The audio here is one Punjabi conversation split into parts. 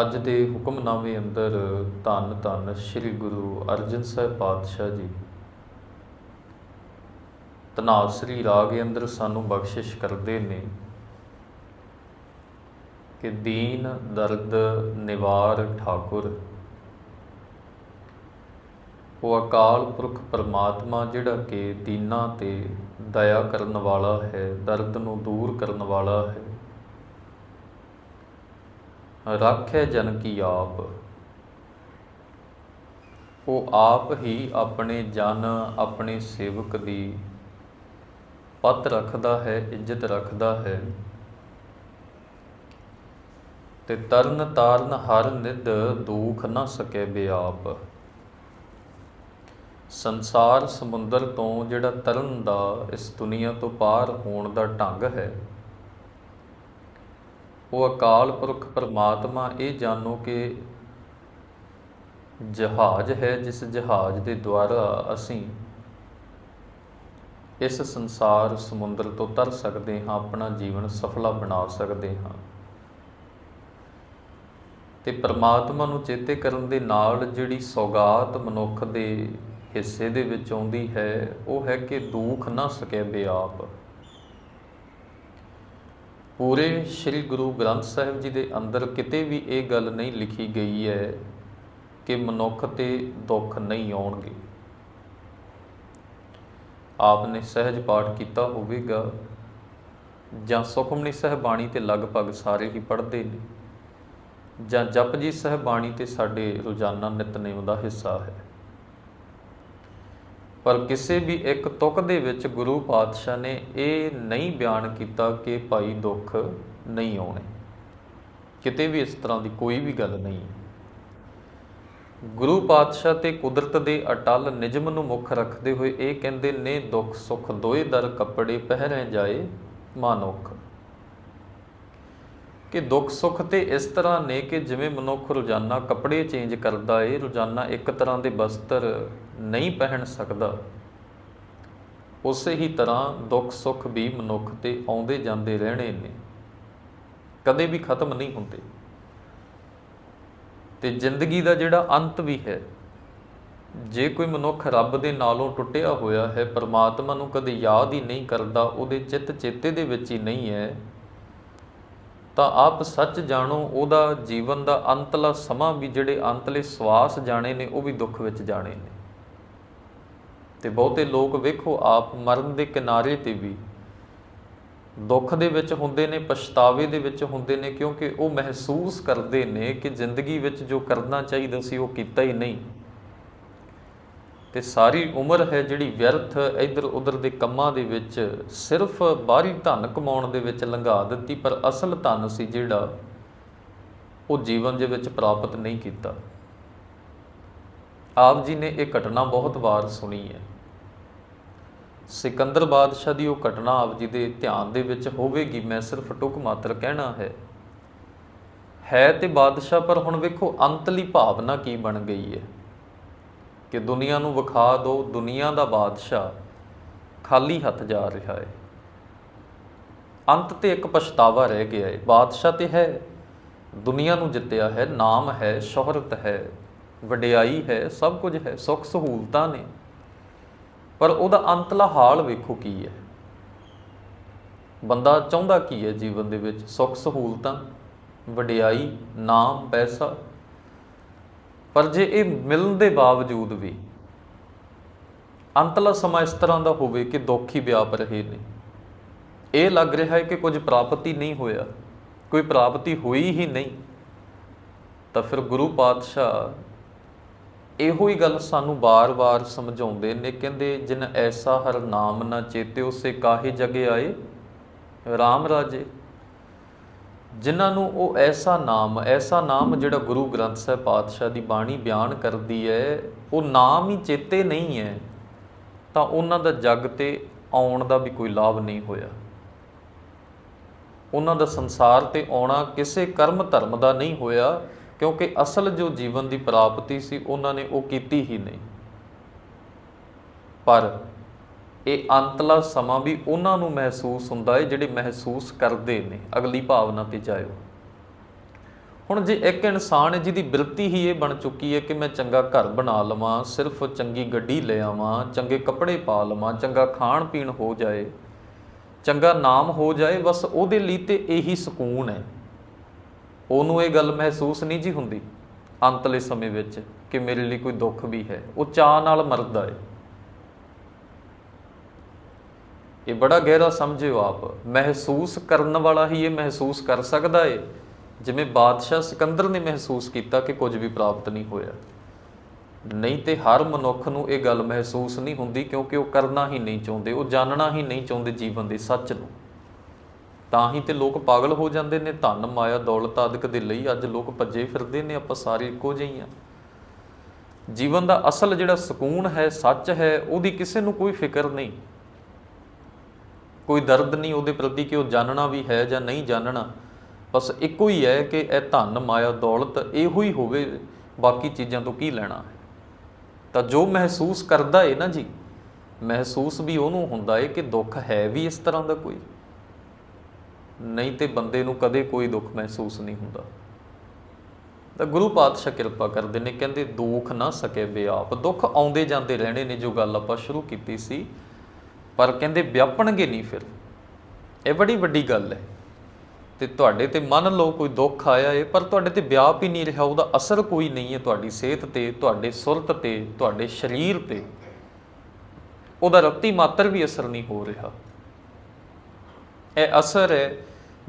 ਅੱਜ ਦੇ ਹੁਕਮਨਾਮੇ ਅੰਦਰ ਧੰਨ ਧੰਨ ਸ੍ਰੀ ਗੁਰੂ ਅਰਜਨ ਸਾਹਿਬ ਪਾਤਸ਼ਾਹ ਜੀ। ਤਨਾਸਰੀ ਰਾਗ ਅੰਦਰ ਸਾਨੂੰ ਬਖਸ਼ਿਸ਼ ਕਰਦੇ ਨੇ ਕਿ ਦੀਨ, ਦਰਦ, ਨਿਵਾਰ ਠਾਕੁਰ, ਉਹ ਅਕਾਲ ਪੁਰਖ ਪਰਮਾਤਮਾ ਜਿਹੜਾ ਕਿ ਦੀਨਾਂ ਤੇ ਦਇਆ ਕਰਨ ਵਾਲਾ ਹੈ, ਦਰਦ ਨੂੰ ਦੂਰ ਕਰਨ ਵਾਲਾ ਹੈ। ਰਾਖੇ ਜਨ ਕੀ ਆਪ। ਉਹ ਆਪ ਹੀ ਆਪਣੇ ਜਨ, ਆਪਣੇ ਸੇਵਕ ਦੀ ਪਤ ਰੱਖਦਾ ਹੈ, ਇੱਜ਼ਤ ਰੱਖਦਾ ਹੈ। ਤੇ ਤਰਨ ਤਾਰਨ ਹਰ ਨਿਧ ਦੁਖ ਨਾ ਸਕੇ ਬਿਆਪ। ਸੰਸਾਰ ਸਮੁੰਦਰ ਤੋਂ ਜਿਹੜਾ ਤਰਨ ਦਾ ਇਸ ਦੁਨੀਆ ਤੋਂ ਪਾਰ ਹੋਣ ਦਾ ਢੰਗ ਹੈ ਉਹ ਅਕਾਲ ਪੁਰਖ ਪਰਮਾਤਮਾ, ਇਹ ਜਾਣੋ ਕਿ ਜਹਾਜ਼ ਹੈ, ਜਿਸ ਜਹਾਜ਼ ਦੇ ਦੁਆਰਾ ਅਸੀਂ ਇਸ ਸੰਸਾਰ ਸਮੁੰਦਰ ਤੋਂ ਤਰ ਸਕਦੇ ਹਾਂ, ਆਪਣਾ ਜੀਵਨ ਸਫਲਾ ਬਣਾ ਸਕਦੇ ਹਾਂ। ਤੇ ਪਰਮਾਤਮਾ ਨੂੰ ਚੇਤੇ ਕਰਨ ਦੇ ਨਾਲ ਜਿਹੜੀ ਸੌਗਾਤ ਮਨੁੱਖ ਦੇ ਹਿੱਸੇ ਦੇ ਵਿੱਚ ਆਉਂਦੀ ਹੈ, ਉਹ ਹੈ ਕਿ ਦੁੱਖ ਨਾ ਸਕੇ ਬਿਆਪ ਪੂਰੇ ਸ੍ਰੀ ਗੁਰੂ ਗ੍ਰੰਥ ਸਾਹਿਬ ਜੀ ਦੇ ਅੰਦਰ ਕਿਤੇ ਵੀ ਇਹ ਗੱਲ ਨਹੀਂ ਲਿਖੀ ਗਈ ਹੈ ਕਿ ਮਨੁੱਖ ਤੇ ਦੁੱਖ ਨਹੀਂ ਆਉਣਗੇ। ਆਪ ਨੇ ਸਹਿਜ ਪਾਠ ਕੀਤਾ ਹੋਵੇਗਾ ਜਾਂ ਸੁਖਮਨੀ ਸਾਹਿਬ ਬਾਣੀ ਤੇ ਲਗਭਗ ਸਾਰੇ ਹੀ ਪੜ੍ਹਦੇ ਨੇ ਜਾਂ ਜਪਜੀ ਸਾਹਿਬ ਬਾਣੀ ਤੇ ਸਾਡੇ ਰੋਜ਼ਾਨਾ ਨਿਤਨੇਮ ਦਾ ਹਿੱਸਾ ਹੈ। ਪਰ ਕਿਸੇ ਵੀ ਇੱਕ ਤੁਕ ਦੇ ਵਿੱਚ ਗੁਰੂ ਪਾਤਸ਼ਾਹ ਨੇ ਇਹ ਨਹੀਂ ਬਿਆਨ ਕੀਤਾ ਕਿ ਭਾਈ ਦੁੱਖ ਨਹੀਂ ਆਉਣੇ। ਕਿਤੇ ਵੀ ਇਸ ਤਰ੍ਹਾਂ ਦੀ ਕੋਈ ਵੀ ਗੱਲ ਨਹੀਂ। ਗੁਰੂ ਪਾਤਸ਼ਾਹ ਤੇ ਕੁਦਰਤ ਦੇ ਅਟਲ ਨਿਯਮ ਨੂੰ ਮੁੱਖ ਰੱਖਦੇ ਹੋਏ ਇਹ ਕਹਿੰਦੇ ਨੇ, ਦੁੱਖ, ਸੁੱਖ ਦੋਏ ਦਰ ਕੱਪੜੇ ਪਹਿਰੇ ਜਾਏ ਮਾਨੁਖ। ਕਿ ਦੁੱਖ, ਸੁੱਖ ਤੇ ਇਸ ਤਰ੍ਹਾਂ ਨੇ ਕਿ ਜਿਵੇਂ ਮਨੁੱਖ ਰੋਜ਼ਾਨਾ ਕੱਪੜੇ ਚੇਂਜ ਕਰਦਾ ਏ, ਰੋਜ਼ਾਨਾ ਇੱਕ ਤਰ੍ਹਾਂ ਦੇ ਬਸਤਰ ਨਹੀਂ ਪਹਿਨ ਸਕਦਾ। ਉਸੇ ਹੀ ਤਰ੍ਹਾਂ ਦੁੱਖ ਸੁੱਖ ਵੀ ਮਨੁੱਖ ਤੇ ਆਉਂਦੇ ਜਾਂਦੇ ਰਹਿਣੇ ਨੇ। ਕਦੇ ਵੀ ਖਤਮ ਨਹੀਂ ਹੁੰਦੇ। ਤੇ ਜ਼ਿੰਦਗੀ ਦਾ ਜਿਹੜਾ ਅੰਤ ਵੀ ਹੈ, ਜੇ ਕੋਈ ਮਨੁੱਖ ਰੱਬ ਦੇ ਨਾਲੋਂ ਟੁੱਟਿਆ ਹੋਇਆ ਹੈ, ਪਰਮਾਤਮਾ ਨੂੰ ਕਦੇ ਯਾਦ ਹੀ ਨਹੀਂ ਕਰਦਾ, ਉਹਦੇ ਚਿੱਤ ਚੇਤੇ ਦੇ ਵਿੱਚ ਹੀ ਨਹੀਂ ਹੈ, ਤਾਂ ਆਪ ਸੱਚ ਜਾਣੋ, ਉਹਦਾ ਜੀਵਨ ਦਾ ਅੰਤਲਾ ਸਮਾਂ ਵੀ ਜਿਹੜੇ ਅੰਤਲੇ ਸਵਾਸ ਜਾਣੇ ਨੇ, ਉਹ ਵੀ ਦੁੱਖ ਵਿੱਚ ਜਾਣੇ ਨੇ। ਤੇ ਬਹੁਤੇ ਲੋਕ ਵੇਖੋ ਆਪ ਮਰਨ ਦੇ ਕਿਨਾਰੇ ਤੇ ਵੀ। ਦੁੱਖ ਦੇ ਵਿੱਚ ਹੁੰਦੇ ਨੇ, ਪਛਤਾਵੇ ਦੇ ਵਿੱਚ ਹੁੰਦੇ ਨੇ, ਕਿਉਂਕਿ ਉਹ ਮਹਿਸੂਸ ਕਰਦੇ ਨੇ ਕਿ ਜ਼ਿੰਦਗੀ ਵਿੱਚ ਜੋ ਕਰਨਾ ਚਾਹੀਦਾ ਸੀ ਉਹ ਕੀਤਾ ਹੀ ਨਹੀਂ। ਤੇ ਸਾਰੀ ਉਮਰ ਹੈ ਜਿਹੜੀ ਵਿਅਰਥ ਇੱਧਰ ਉੱਧਰ ਦੇ ਕੰਮਾਂ ਦੇ ਵਿੱਚ, ਸਿਰਫ ਬਾਹਰੀ ਧਨ ਕਮਾਉਣ ਦੇ ਵਿੱਚ ਲੰਘਾ ਦਿੱਤੀ, ਪਰ ਅਸਲ ਧਨ ਸੀ ਜਿਹੜਾ ਉਹ ਜੀਵਨ ਦੇ ਵਿੱਚ ਪ੍ਰਾਪਤ ਨਹੀਂ ਕੀਤਾ। ਆਪ ਜੀ ਨੇ ਇਹ ਘਟਨਾ ਬਹੁਤ ਵਾਰ ਸੁਣੀ ਹੈ। ਸਿਕੰਦਰ ਬਾਦਸ਼ਾਹ ਦੀ ਉਹ ਘਟਨਾ ਆਪ ਜੀ ਦੇ ਧਿਆਨ ਦੇ ਵਿੱਚ ਹੋਵੇਗੀ, ਮੈਂ ਸਿਰਫ ਟੁਕ ਮਾਤਰ ਕਹਿਣਾ ਹੈ। ਹੈ ਤੇ ਬਾਦਸ਼ਾਹ, ਪਰ ਹੁਣ ਵੇਖੋ ਅੰਤਲੀ ਭਾਵਨਾ ਕੀ ਬਣ ਗਈ ਹੈ। ਕਿ ਦੁਨੀਆ ਨੂੰ ਵਿਖਾ ਦਿਓ ਦੁਨੀਆ ਦਾ ਬਾਦਸ਼ਾਹ ਖਾਲੀ ਹੱਥ ਜਾ ਰਿਹਾ ਹੈ। ਅੰਤ ਤੇ ਇੱਕ ਪਛਤਾਵਾ ਰਹਿ ਗਿਆ ਹੈ। ਬਾਦਸ਼ਾਹ ਤੇ ਹੈ, ਦੁਨੀਆ ਨੂੰ ਜਿੱਤਿਆ ਹੈ, ਨਾਮ ਹੈ, ਸ਼ੋਹਰਤ ਹੈ। ਵਡਿਆਈ ਹੈ, ਸਭ ਕੁਝ ਹੈ, ਸੁੱਖ ਸਹੂਲਤਾਂ ਨੇ। ਪਰ ਉਹਦਾ ਅੰਤਲਾ ਹਾਲ ਵੇਖੋ ਕੀ ਹੈ। ਬੰਦਾ ਚਾਹੁੰਦਾ ਕੀ ਹੈ ਜੀਵਨ ਦੇ ਵਿੱਚ? ਸੁੱਖ ਸਹੂਲਤਾਂ, ਵਡਿਆਈ, ਨਾਮ, ਪੈਸਾ। ਪਰ ਜੇ ਇਹ ਮਿਲਣ ਦੇ ਬਾਵਜੂਦ ਵੀ ਅੰਤਲਾ ਸਮਾਂ ਇਸ ਤਰ੍ਹਾਂ ਦਾ ਹੋਵੇ ਕਿ ਦੁੱਖ ਹੀ ਵਿਆਪ ਰਹੇ ਨੇ। ਇਹ ਲੱਗ ਰਿਹਾ ਹੈ ਕਿ ਕੁਝ ਪ੍ਰਾਪਤੀ ਨਹੀਂ ਹੋਇਆ। ਕੋਈ ਪ੍ਰਾਪਤੀ ਹੋਈ ਹੀ ਨਹੀਂ। ਤਾਂ ਫਿਰ ਗੁਰੂ ਪਾਤਸ਼ਾਹ ਇਹੋ ਹੀ ਗੱਲ ਸਾਨੂੰ ਬਾਰ-ਬਾਰ ਸਮਝਾਉਂਦੇ ਨੇ, ਕਹਿੰਦੇ ਜਿਨ ਐਸਾ ਹਰ ਨਾਮ ਨਾ ਚੇਤੇ ਉਸੇ ਕਾਹੇ ਜਗੇ ਆਏ? ਰਾਮ ਰਾਜੇ, ਜਿਨ੍ਹਾਂ ਨੂੰ ਉਹ ਐਸਾ ਨਾਮ ਐਸਾ ਨਾਮ ਜਿਹੜਾ ਗੁਰੂ ਗ੍ਰੰਥ ਸਾਹਿਬ ਪਾਤਸ਼ਾਹ ਦੀ ਬਾਣੀ ਬਿਆਨ ਕਰਦੀ ਹੈ ਉਹ ਨਾਮ ਹੀ ਚੇਤੇ ਨਹੀਂ ਹੈ ਤਾਂ ਉਹਨਾਂ ਦਾ ਜੱਗ ਤੇ ਆਉਣ ਦਾ ਵੀ ਕੋਈ ਲਾਭ ਨਹੀਂ ਹੋਇਆ। ਉਹਨਾਂ ਦਾ ਸੰਸਾਰ ਤੇ ਆਉਣਾ ਕਿਸੇ ਕਰਮ ਧਰਮ ਦਾ ਨਹੀਂ ਹੋਇਆ ਕਿਉਂਕਿ ਅਸਲ ਜੋ ਜੀਵਨ ਦੀ ਪ੍ਰਾਪਤੀ ਸੀ, ਉਹਨਾਂ ਨੇ ਉਹ ਕੀਤੀ ਹੀ ਨਹੀਂ। ਪਰ ਇਹ ਅੰਤਲਾ ਸਮਾਂ ਵੀ ਉਹਨਾਂ ਨੂੰ ਮਹਿਸੂਸ ਹੁੰਦਾ ਹੈ ਜਿਹੜੇ ਮਹਿਸੂਸ ਕਰਦੇ ਨੇ। ਅਗਲੀ ਭਾਵਨਾ ਤੇ ਜਾਇਓ। ਹੁਣ ਜੇ ਇੱਕ ਇਨਸਾਨ ਹੈ, ਜਿਹਦੀ ਬਿਰਤੀ ਹੀ ਇਹ ਬਣ ਚੁੱਕੀ ਹੈ ਕਿ ਮੈਂ ਚੰਗਾ ਘਰ ਬਣਾ ਲਵਾਂ, ਸਿਰਫ ਚੰਗੀ ਗੱਡੀ ਲੈ ਆਵਾਂ, ਚੰਗੇ ਕੱਪੜੇ ਪਾ ਲਵਾਂ, ਚੰਗਾ ਖਾਣ ਪੀਣ ਹੋ ਜਾਏ, ਚੰਗਾ ਨਾਮ ਹੋ ਜਾਏ, ਬਸ ਉਹਦੇ ਲਈ ਤੇ ਇਹੀ ਸਕੂਨ ਹੈ। ਉਹਨੂੰ ਇਹ ਗੱਲ ਮਹਿਸੂਸ ਨਹੀਂ ਜੀ ਹੁੰਦੀ ਅੰਤਲੇ ਸਮੇਂ ਵਿੱਚ ਕਿ ਮੇਰੇ ਲਈ ਕੋਈ ਦੁੱਖ ਵੀ ਹੈ। ਉਹ ਚਾਹ ਨਾਲ ਮਰਦਾ ਹੈ ਇਹ ਬੜਾ ਗਹਿਰਾ ਸਮਝਿਓ ਆਪ। ਮਹਿਸੂਸ ਕਰਨ ਵਾਲਾ ਹੀ ਇਹ ਮਹਿਸੂਸ ਕਰ ਸਕਦਾ ਏ। ਜਿਵੇਂ ਬਾਦਸ਼ਾਹ ਸਿਕੰਦਰ ਨੇ ਮਹਿਸੂਸ ਕੀਤਾ ਕਿ ਕੁਝ ਵੀ ਪ੍ਰਾਪਤ ਨਹੀਂ ਹੋਇਆ। ਨਹੀਂ ਤੇ ਹਰ ਮਨੁੱਖ ਨੂੰ ਇਹ ਗੱਲ ਮਹਿਸੂਸ ਨਹੀਂ ਹੁੰਦੀ ਕਿਉਂਕਿ ਉਹ ਕਰਨਾ ਹੀ ਨਹੀਂ ਚਾਹੁੰਦੇ। ਉਹ ਜਾਣਨਾ ਹੀ ਨਹੀਂ ਚਾਹੁੰਦੇ ਜੀਵਨ ਦੇ ਸੱਚ ਨੂੰ। ਤਾਂ ਹੀ ਤੇ ਲੋਕ ਪਾਗਲ ਹੋ ਜਾਂਦੇ ਨੇ, ਧਨ, ਮਾਇਆ, ਦੌਲਤ ਆਦਿਕ ਦੇ ਲਈ ਅੱਜ ਲੋਕ ਭੱਜੇ ਫਿਰਦੇ ਨੇ, ਆਪਾਂ ਸਾਰੇ ਇੱਕੋ ਜਿਹੇ ਹਾਂ ਜੀਵਨ ਦਾ ਅਸਲ ਜਿਹੜਾ ਸਕੂਨ ਹੈ, ਸੱਚ ਹੈ, ਉਹਦੀ ਕਿਸੇ ਨੂੰ ਕੋਈ ਫਿਕਰ ਨਹੀਂ। ਕੋਈ ਦਰਦ ਨਹੀਂ ਉਹਦੇ ਪ੍ਰਤੀ ਕਿ ਉਹ ਜਾਣਨਾ ਵੀ ਹੈ ਜਾਂ ਨਹੀਂ ਜਾਣਨਾ ਬਸ ਇੱਕੋ ਹੀ ਹੈ ਕਿ ਇਹ ਧਨ, ਮਾਇਆ, ਦੌਲਤ ਇਹੋ ਹੀ ਹੋਵੇ, ਬਾਕੀ ਚੀਜ਼ਾਂ ਤੋਂ ਕੀ ਲੈਣਾ ਹੈ? ਤਾਂ ਜੋ ਮਹਿਸੂਸ ਕਰਦਾ ਏ ਨਾ ਜੀ, ਮਹਿਸੂਸ ਵੀ ਉਹਨੂੰ ਹੁੰਦਾ ਏ ਕਿ ਦੁੱਖ ਹੈ ਵੀ ਇਸ ਤਰ੍ਹਾਂ ਦਾ ਕੋਈ। ਨਹੀਂ ਤੇ ਬੰਦੇ ਨੂੰ ਕਦੇ ਕੋਈ ਦੁੱਖ ਮਹਿਸੂਸ ਨਹੀਂ ਹੁੰਦਾ। ਤਾਂ ਗੁਰੂ ਪਾਤਸ਼ਾਹ ਕਿਰਪਾ ਕਰਦੇ ਨੇ, ਕਹਿੰਦੇ ਦੁੱਖ ਨਾ ਸਕੇ ਬਿਆਪ। ਦੁੱਖ ਆਉਂਦੇ ਜਾਂਦੇ ਰਹਿਣੇ ਨੇ, ਜੋ ਗੱਲ ਆਪਾਂ ਸ਼ੁਰੂ ਕੀਤੀ ਸੀ। ਪਰ ਕਹਿੰਦੇ ਵਿਆਪਣਗੇ ਨਹੀਂ ਫਿਰ। ਇਹ ਬੜੀ ਵੱਡੀ ਗੱਲ ਹੈ। ਤੇ ਤੁਹਾਡੇ ਤੇ ਮੰਨ ਲਓ ਕੋਈ ਦੁੱਖ ਆਇਆ ਏ, ਪਰ ਤੁਹਾਡੇ ਤੇ ਵਿਆਪ ਹੀ ਨਹੀਂ ਰਿਹਾ, ਉਹਦਾ ਅਸਰ ਕੋਈ ਨਹੀਂ ਹੈ ਤੁਹਾਡੀ ਸਿਹਤ ਤੇ, ਤੁਹਾਡੇ ਸੁਰਤ ਤੇ, ਤੁਹਾਡੇ ਸਰੀਰ ਤੇ। ਉਹਦਾ ਰੱਤੀ ਮਾਤਰ ਵੀ ਅਸਰ ਨਹੀਂ ਹੋ ਰਿਹਾ। ਇਹ ਅਸਰ ਹੈ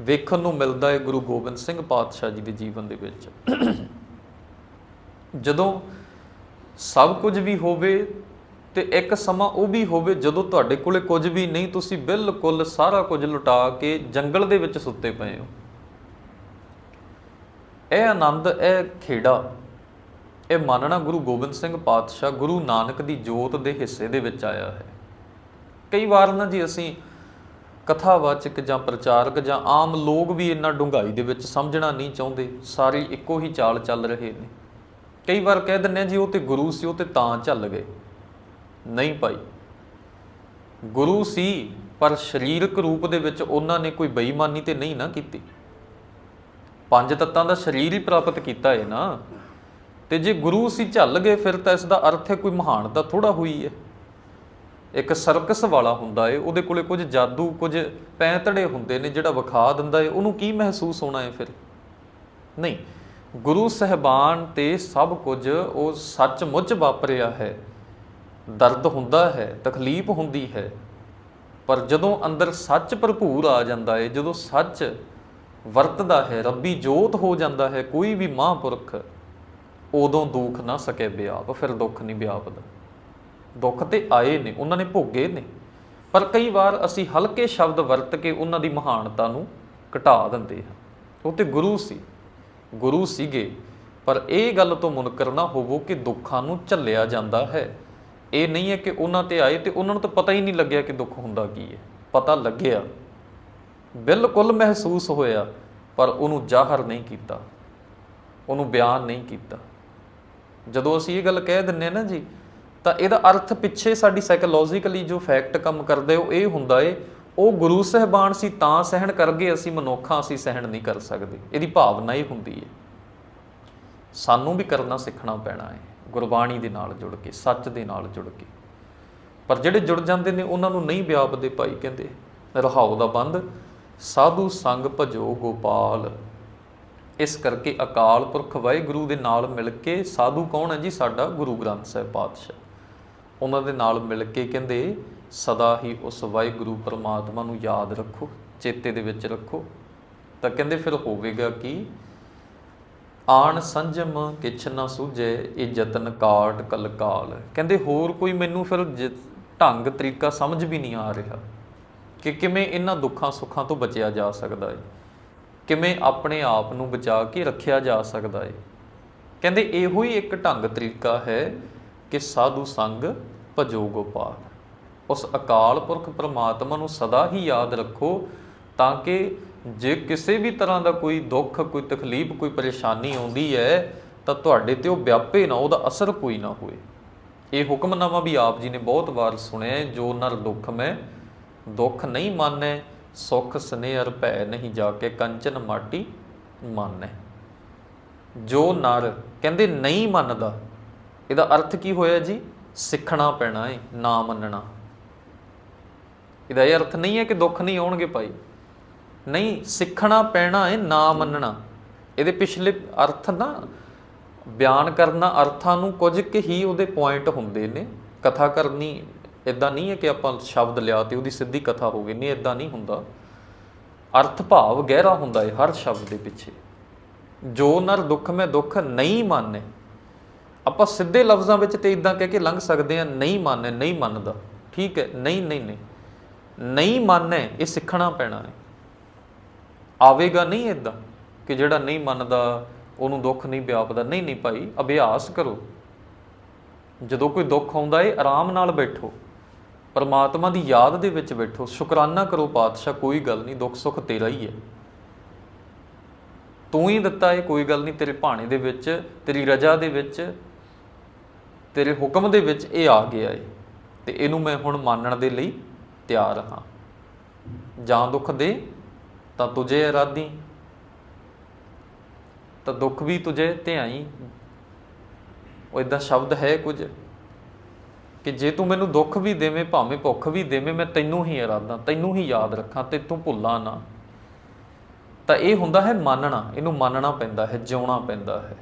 ਵੇਖਣ ਨੂੰ ਮਿਲਦਾ ਹੈ ਗੁਰੂ ਗੋਬਿੰਦ ਸਿੰਘ ਪਾਤਸ਼ਾਹ ਜੀ ਦੇ ਜੀਵਨ ਦੇ ਵਿੱਚ। ਜਦੋਂ ਸਭ ਕੁਝ ਵੀ ਹੋਵੇ ਤੇ ਇੱਕ ਸਮਾਂ ਉਹ ਵੀ ਹੋਵੇ ਜਦੋਂ ਤੁਹਾਡੇ ਕੋਲੇ ਕੁਝ ਵੀ ਨਹੀਂ, ਤੁਸੀਂ ਬਿਲਕੁਲ ਸਾਰਾ ਕੁਝ ਲੁਟਾ ਕੇ ਜੰਗਲ ਦੇ ਵਿੱਚ ਸੁੱਤੇ ਪਏ ਹੋ। ਇਹ ਆਨੰਦ, ਇਹ ਖੇੜਾ, ਇਹ ਮੰਨਣਾ ਗੁਰੂ ਗੋਬਿੰਦ ਸਿੰਘ ਪਾਤਸ਼ਾਹ ਗੁਰੂ ਨਾਨਕ ਦੀ ਜੋਤ ਦੇ ਹਿੱਸੇ ਦੇ ਵਿੱਚ ਆਇਆ ਹੈ। ਕਈ ਵਾਰ ਨਾ ਜੀ ਅਸੀਂ ਕਥਾਵਾਚਕ ਜਾਂ ਪ੍ਰਚਾਰਕ ਜਾਂ ਆਮ ਲੋਕ ਵੀ ਇੰਨਾ ਡੂੰਘਾਈ ਦੇ ਵਿੱਚ ਸਮਝਣਾ ਨਹੀਂ ਚਾਹੁੰਦੇ, ਸਾਰੇ ਇੱਕੋ ਹੀ ਚਾਲ ਚੱਲ ਰਹੇ ਨੇ। ਕਈ ਵਾਰ ਕਹਿ ਦਿੰਦੇ ਆ ਜੀ, ਉਹ ਤੇ ਗੁਰੂ ਸੀ, ਉਹ ਤੇ ਤਾਂ ਚੱਲ ਗਏ। ਨਹੀਂ ਭਾਈ। ਗੁਰੂ ਸੀ, ਪਰ ਸਰੀਰਕ ਰੂਪ ਦੇ ਵਿੱਚ ਉਹਨਾਂ ਨੇ ਕੋਈ ਬੇਈਮਾਨੀ ਤੇ ਨਹੀਂ ਨਾ ਕੀਤੀ। ਪੰਜ ਤੱਤਾਂ ਦਾ ਸਰੀਰ ਹੀ ਪ੍ਰਾਪਤ ਕੀਤਾ ਹੈ ਨਾ। ਤੇ ਜੇ ਗੁਰੂ ਸੀ ਝੱਲ ਗਏ, ਫਿਰ ਤਾਂ ਇਸ ਦਾ ਅਰਥ ਹੈ ਕੋਈ ਮਹਾਨਤਾ ਥੋੜਾ ਹੋਈ ਹੈ ਇੱਕ ਸਰਕਸ ਵਾਲਾ ਹੁੰਦਾ ਏ, ਉਹਦੇ ਕੋਲੇ ਕੁਝ ਜਾਦੂ, ਕੁਝ ਪੈਂਤੜੇ ਹੁੰਦੇ ਨੇ ਜਿਹੜਾ ਵਿਖਾ ਦਿੰਦਾ ਏ, ਉਹਨੂੰ ਕੀ ਮਹਿਸੂਸ ਹੋਣਾ ਏ ਫਿਰ? ਨਹੀਂ, ਗੁਰੂ ਸਹਿਬਾਨ ਤੇ ਸਭ ਕੁਝ ਉਹ ਸੱਚਮੁੱਚ ਵਾਪਰਿਆ ਹੈ। ਦਰਦ ਹੁੰਦਾ ਹੈ, ਤਕਲੀਫ ਹੁੰਦੀ ਹੈ, ਪਰ ਜਦੋਂ ਅੰਦਰ ਸੱਚ ਭਰਪੂਰ ਆ ਜਾਂਦਾ ਹੈ ਜਦੋਂ ਸੱਚ ਵਰਤਦਾ ਹੈ, ਰੱਬੀ ਜੋਤ ਹੋ ਜਾਂਦਾ ਹੈ, ਕੋਈ ਵੀ ਮਹਾਂਪੁਰਖ ਉਦੋਂ ਦੁੱਖ ਨਾ ਸਕੇ ਵਿਆਪ ਫਿਰ ਦੁੱਖ ਨਹੀਂ ਵਿਆਪਦਾ ਦੁੱਖ ਤੇ ਆਏ ਨੇ, ਉਹਨਾਂ ਨੇ ਭੋਗੇ ਨੇ। ਪਰ ਕਈ ਵਾਰ ਅਸੀਂ ਹਲਕੇ ਸ਼ਬਦ ਵਰਤ ਕੇ ਉਹਨਾਂ ਦੀ ਮਹਾਨਤਾ ਨੂੰ ਘਟਾ ਦਿੰਦੇ ਹਾਂ। ਉਹ ਤੇ ਗੁਰੂ ਸੀ, ਗੁਰੂ ਸੀਗੇ। ਪਰ ਇਹ ਗੱਲ ਤੋਂ ਮੁਨਕਰ ਨਾ ਹੋਵੋ ਕਿ ਦੁੱਖਾਂ ਨੂੰ ਝੱਲਿਆ ਜਾਂਦਾ ਹੈ। ਇਹ ਨਹੀਂ ਹੈ ਕਿ ਉਹਨਾਂ ਤੇ ਆਏ ਤੇ ਉਹਨਾਂ ਨੂੰ ਤਾਂ ਪਤਾ ਹੀ ਨਹੀਂ ਲੱਗਿਆ ਕਿ ਦੁੱਖ ਹੁੰਦਾ ਕੀ ਹੈ। ਪਤਾ ਲੱਗਿਆ। ਬਿਲਕੁਲ ਮਹਿਸੂਸ ਹੋਇਆ, ਪਰ ਉਹਨੂੰ ਜ਼ਾਹਰ ਨਹੀਂ ਕੀਤਾ। ਉਹਨੂੰ ਬਿਆਨ ਨਹੀਂ ਕੀਤਾ। ਜਦੋਂ ਅਸੀਂ ਇਹ ਗੱਲ ਕਹਿ ਦਿੰਨੇ ਆ ਨਾ ਜੀ ਤਾਂ ਇਹਦਾ ਅਰਥ ਪਿੱਛੇ ਸਾਡੀ ਸਾਈਕੋਲੋਜੀਕਲੀ ਜੋ ਫੈਕਟ ਕੰਮ ਕਰਦੇ ਉਹ ਇਹ ਹੁੰਦਾ ਏ, ਉਹ ਗੁਰੂ ਸਹਿਬਾਨ ਸੀ ਤਾਂ ਸਹਿਣ ਕਰ ਗਏ ਅਸੀਂ ਮਨੁੱਖਾਂ ਅਸੀਂ ਸਹਿਣ ਨਹੀਂ ਕਰ ਸਕਦੇ। ਇਹਦੀ ਭਾਵਨਾ ਇਹ ਹੁੰਦੀ ਏ। ਸਾਨੂੰ ਵੀ ਕਰਨਾ, ਸਿੱਖਣਾ ਪੈਣਾ ਹੈ ਗੁਰਬਾਣੀ ਦੇ ਨਾਲ ਜੁੜ ਕੇ, ਸੱਚ ਦੇ ਨਾਲ ਜੁੜ ਕੇ। ਪਰ ਜਿਹੜੇ ਜੁੜ ਜਾਂਦੇ ਨੇ, ਉਹਨਾਂ ਨੂੰ ਨਹੀਂ ਵਿਆਪਦੇ ਭਾਈ ਕਹਿੰਦੇ। ਰਹਾਉ ਦਾ ਬੰਦ ਸਾਧੂ ਸੰਗ ਭਜੋ ਗੋਪਾਲ। ਇਸ ਕਰਕੇ ਅਕਾਲ ਪੁਰਖ ਵਾਹਿਗੁਰੂ ਦੇ ਨਾਲ ਮਿਲ ਕੇ ਸਾਧੂ ਕੌਣ ਹੈ ਜੀ? ਸਾਡਾ ਗੁਰੂ ਗ੍ਰੰਥ ਸਾਹਿਬ ਪਾਤਸ਼ਾਹ। ਉਹਨਾਂ ਦੇ ਨਾਲ ਮਿਲ ਕੇ ਕਹਿੰਦੇ, ਸਦਾ ਹੀ ਉਸ ਵਾਹਿਗੁਰੂ ਪਰਮਾਤਮਾ ਨੂੰ ਯਾਦ ਰੱਖੋ, ਚੇਤੇ ਦੇ ਵਿੱਚ ਰੱਖੋ। ਤਾਂ ਕਹਿੰਦੇ ਫਿਰ ਹੋਵੇਗਾ ਕਿ? ਆਣ ਸੰਜਮ ਕਿਛ ਨਾ ਸੂਝੇ, ਇਹ ਯਤਨ ਕਾਟ ਕਲਕਾਲ ਕਹਿੰਦੇ, ਹੋਰ ਕੋਈ ਮੈਨੂੰ ਫਿਰ ਜ- ਢੰਗ, ਤਰੀਕਾ ਸਮਝ ਵੀ ਨਹੀਂ ਆ ਰਿਹਾ ਕਿ ਕਿਵੇਂ ਇਹਨਾਂ ਦੁੱਖਾਂ ਸੁੱਖਾਂ ਤੋਂ ਬਚਿਆ ਜਾ ਸਕਦਾ ਹੈ ਕਿਵੇਂ ਆਪਣੇ ਆਪ ਨੂੰ ਬਚਾ ਕੇ ਰੱਖਿਆ ਜਾ ਸਕਦਾ ਹੈ ਕਹਿੰਦੇ, ਇਹੋ ਹੀ ਇੱਕ ਢੰਗ ਤਰੀਕਾ ਹੈ ਕਿ ਸਾਧੂ ਸੰਗ ਭਜੋ ਗੋਪਾਲ ਉਸ ਅਕਾਲ ਪੁਰਖ ਪ੍ਰਮਾਤਮਾ ਨੂੰ ਸਦਾ ਹੀ ਯਾਦ ਰੱਖੋ ਤਾਂ ਕਿ ਜੇ ਕਿਸੇ ਵੀ ਤਰ੍ਹਾਂ ਦਾ ਕੋਈ ਦੁੱਖ, ਕੋਈ ਤਕਲੀਫ, ਕੋਈ ਪਰੇਸ਼ਾਨੀ ਆਉਂਦੀ ਹੈ, ਤਾਂ ਤੁਹਾਡੇ ਤੇ ਉਹ ਵਿਆਪੇ ਨਾ, ਉਹਦਾ ਅਸਰ ਕੋਈ ਨਾ ਹੋਵੇ ਇਹ ਹੁਕਮਨਾਮਾ ਵੀ ਆਪ ਜੀ ਨੇ ਬਹੁਤ ਵਾਰ ਸੁਣਿਆ ਜੋ ਨਰ ਦੁੱਖ ਮੈਂ ਦੁੱਖ ਨਹੀਂ ਮਾਨੈ, ਸੁਖ ਸਨੇਹਰ ਭੈ ਨਹੀਂ ਜਾ ਕੇ ਕੰਚਨ ਮਾਟੀ ਮਾਨੈ। ਜੋ ਨਰ ਕਹਿੰਦੇ ਨਹੀਂ ਮੰਨਦਾ, ਇਹਦਾ ਅਰਥ ਕੀ ਹੋਇਆ ਜੀ? ਸਿੱਖਣਾ ਪੈਣਾ ਹੈ ਨਾ ਮੰਨਣਾ। ਇਹਦਾ ਇਹ ਅਰਥ ਨਹੀਂ ਹੈ ਕਿ ਦੁੱਖ ਨਹੀਂ ਆਉਣਗੇ ਭਾਈ। ਨਹੀਂ, ਸਿੱਖਣਾ ਪੈਣਾ ਹੈ ਨਾ ਮੰਨਣਾ। ਇਹਦੇ ਪਿਛਲੇ ਅਰਥ ਨਾ, ਬਿਆਨ ਕਰਨਾ ਅਰਥਾਂ ਨੂੰ ਕੁਝ ਕੁ ਹੀ ਉਹਦੇ ਪੁਆਇੰਟ ਹੁੰਦੇ ਨੇ। ਕਥਾ ਕਰਨੀ ਇਦਾਂ ਨਹੀਂ ਹੈ ਕਿ ਆਪਾਂ ਸ਼ਬਦ ਲਿਆ ਤੇ ਉਹਦੀ ਸਿੱਧੀ ਕਥਾ ਹੋ ਗਈ। ਨਹੀਂ ਇਦਾਂ ਨਹੀਂ ਹੁੰਦਾ। ਅਰਥ ਭਾਵ ਗਹਿਰਾ ਹੁੰਦਾ ਹੈ ਹਰ ਸ਼ਬਦ ਦੇ ਪਿੱਛੇ। ਜੋ ਨਰ ਦੁੱਖ ਮੈਂ ਦੁੱਖ ਨਹੀਂ ਮੰਨੇ ਆਪਾਂ ਸਿੱਧੇ ਲਫ਼ਜ਼ਾਂ ਵਿੱਚ ਤੇ ਇਦਾਂ ਕਹਿ ਕੇ ਲੰਘ ਸਕਦੇ ਆ ਨਹੀਂ ਮੰਨੇ, ਨਹੀਂ ਮੰਨਦਾ। ਠੀਕ ਹੈ, ਨਹੀਂ ਨਹੀਂ ਨਹੀਂ। ਨਹੀਂ ਮੰਨੇ, ਇਹ ਸਿੱਖਣਾ ਪੈਣਾ ਹੈ। ਆਵੇਗਾ ਨਹੀਂ ਇਦਾਂ ਕਿ ਜਿਹੜਾ ਨਹੀਂ ਮੰਨਦਾ, ਉਹਨੂੰ ਦੁੱਖ ਨਹੀਂ ਵਿਆਪਦਾ। ਨਹੀਂ ਨਹੀਂ ਭਾਈ, ਅਭਿਆਸ ਕਰੋ। ਜਦੋਂ ਕੋਈ ਦੁੱਖ ਆਉਂਦਾ ਏ ਆਰਾਮ ਨਾਲ ਬੈਠੋ। ਪਰਮਾਤਮਾ ਦੀ ਯਾਦ ਦੇ ਵਿੱਚ ਬੈਠੋ। ਸ਼ੁਕਰਾਨਾ ਕਰੋ ਪਾਤਸ਼ਾਹ, ਕੋਈ ਗੱਲ ਨਹੀਂ, ਦੁੱਖ ਸੁੱਖ ਤੇਰਾ ਹੀ ਹੈ। ਤੂੰ ਹੀ ਦਿੱਤਾ ਏ ਕੋਈ ਗੱਲ ਨਹੀਂ, ਤੇਰੇ ਭਾਣੇ ਦੇ ਵਿੱਚ, ਤੇਰੀ ਰਜ਼ਾ ਦੇ ਵਿੱਚ ਤੇਰੇ ਹੁਕਮ ਦੇ ਵਿੱਚ ਇਹ ਆ ਗਿਆ ਏ, ਤੇ ਇਹਨੂੰ ਮੈਂ ਹੁਣ ਮੰਨਣ ਦੇ ਲਈ ਤਿਆਰ ਹਾਂ। ਜਾਂ ਦੁੱਖ ਦੇ, ਤਾਂ ਤੁਝੇ ਇਰਾਦੀ ਤਾਂ ਦੁੱਖ ਵੀ ਤੁਝੇ ਧਿਆਈ ਉਹ ਇਦਾਂ ਸ਼ਬਦ ਹੈ ਕੁਝ ਕਿ ਜੇ ਤੂੰ ਮੈਨੂੰ ਦੁੱਖ ਵੀ ਦੇਵੇਂ, ਭਾਵੇਂ ਭੁੱਖ ਵੀ ਦੇਵੇਂ, ਮੈਂ ਤੈਨੂੰ ਹੀ ਇਰਾਦਾ ਤੈਨੂੰ ਹੀ ਯਾਦ ਰੱਖਾਂ ਤੇ ਤੂੰ ਭੁੱਲਾਂ ਨਾ। ਤਾਂ ਇਹ ਹੁੰਦਾ ਹੈ ਮੰਨਣਾ, ਇਹਨੂੰ ਮੰਨਣਾ ਪੈਂਦਾ ਹੈ, ਜਿਉਣਾ ਪੈਂਦਾ ਹੈ।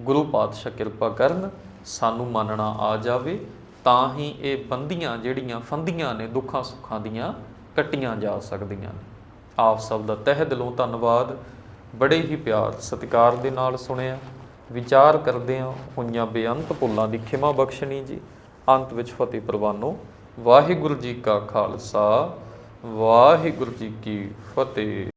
ਗੁਰੂ ਪਾਤਸ਼ਾਹ ਕਿਰਪਾ ਕਰਨ ਸਾਨੂੰ ਮੰਨਣਾ ਆ ਜਾਵੇ, ਤਾਂ ਹੀ ਇਹ ਬੰਦੀਆਂ ਜਿਹੜੀਆਂ ਫੰਦੀਆਂ ਨੇ, ਦੁੱਖਾਂ ਸੁੱਖਾਂ ਦੀਆਂ ਕੱਟੀਆਂ ਜਾ ਸਕਦੀਆਂ ਨੇ। ਆਪ ਸਭ ਦਾ ਤਹਿ ਦਿਲੋਂ ਧੰਨਵਾਦ। ਬੜੇ ਹੀ ਪਿਆਰ ਸਤਿਕਾਰ ਦੇ ਨਾਲ ਸੁਣਿਆ। ਵਿਚਾਰ ਕਰਦੇ ਹਾਂ ਹੋਈਆਂ ਬੇਅੰਤ ਭੁੱਲਾਂ ਦੀ ਖਿਮਾ ਬਖਸ਼ਣੀ ਜੀ। ਅੰਤ ਵਿੱਚ ਫਤਿਹ ਪ੍ਰਵਾਨੋ। ਵਾਹਿਗੁਰੂ ਜੀ ਕਾ ਖਾਲਸਾ। ਵਾਹਿਗੁਰੂ ਜੀ ਕੀ ਫਤਿਹ।